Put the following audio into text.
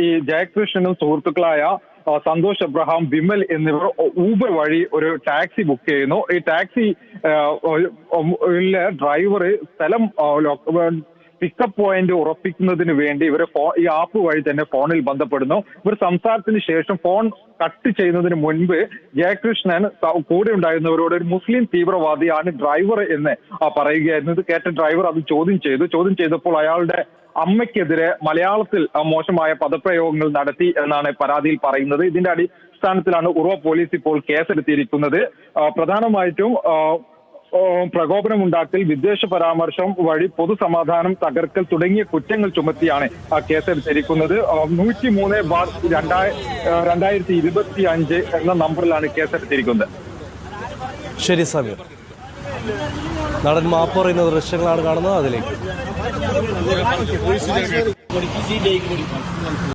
ഈ ജയകൃഷ്ണനും സുഹൃത്തുക്കളായ സന്തോഷ് അബ്രഹാം വിമൽ എന്നിവർ ഊബർ വഴി ഒരു ടാക്സി ബുക്ക് ചെയ്യുന്നു. ഈ ടാക്സി ഡ്രൈവർ സ്ഥലം പിക്കപ്പ് പോയിന്റ് ഉറപ്പിക്കുന്നതിന് വേണ്ടി ഇവർ ഈ ആപ്പ് വഴി തന്നെ ഫോണിൽ ബന്ധപ്പെടുന്നു. ഇവർ സംസാരത്തിന് ശേഷം ഫോൺ കട്ട് ചെയ്യുന്നതിന് മുൻപ് ജയകൃഷ്ണൻ കൂടെ ഉണ്ടായിരുന്നവരോട് ഒരു മുസ്ലിം തീവ്രവാദിയാണ് ഡ്രൈവർ എന്ന് പറയുകയായിരുന്നു. ഇത് കേട്ട ഡ്രൈവർ അത് ചോദ്യം ചെയ്തു. ചോദ്യം ചെയ്തപ്പോൾ അയാളുടെ അമ്മയ്ക്കെതിരെ മലയാളത്തിൽ മോശമായ പദപ്രയോഗങ്ങൾ നടത്തി എന്നാണ് പരാതിയിൽ പറയുന്നത്. ഇതിന്റെ അടിസ്ഥാനത്തിലാണ് ഉറവ പോലീസ് ഇപ്പോൾ കേസെടുത്തിയിരിക്കുന്നത് പ്രധാനമായിട്ടും ആ, ഉണ്ടാക്കൽ വിദ്വേഷ പരാമർശം വഴി പൊതുസമാധാനം തകർക്കൽ തുടങ്ങിയ കുറ്റങ്ങൾ ചുമത്തിയാണ് ആ കേസെടുത്തിരിക്കുന്നത്. നൂറ്റി മൂന്ന് ബാർ രണ്ടായി രണ്ടായിരത്തി ഇരുപത്തി അഞ്ച് എന്ന നമ്പറിലാണ് കേസ് എടുത്തിരിക്കുന്നത് ശരി സമീർ. നടൻ മാപ്പ് പറയുന്ന ദൃശ്യങ്ങളാണ് കാണുന്നത്. അതിലേക്ക്.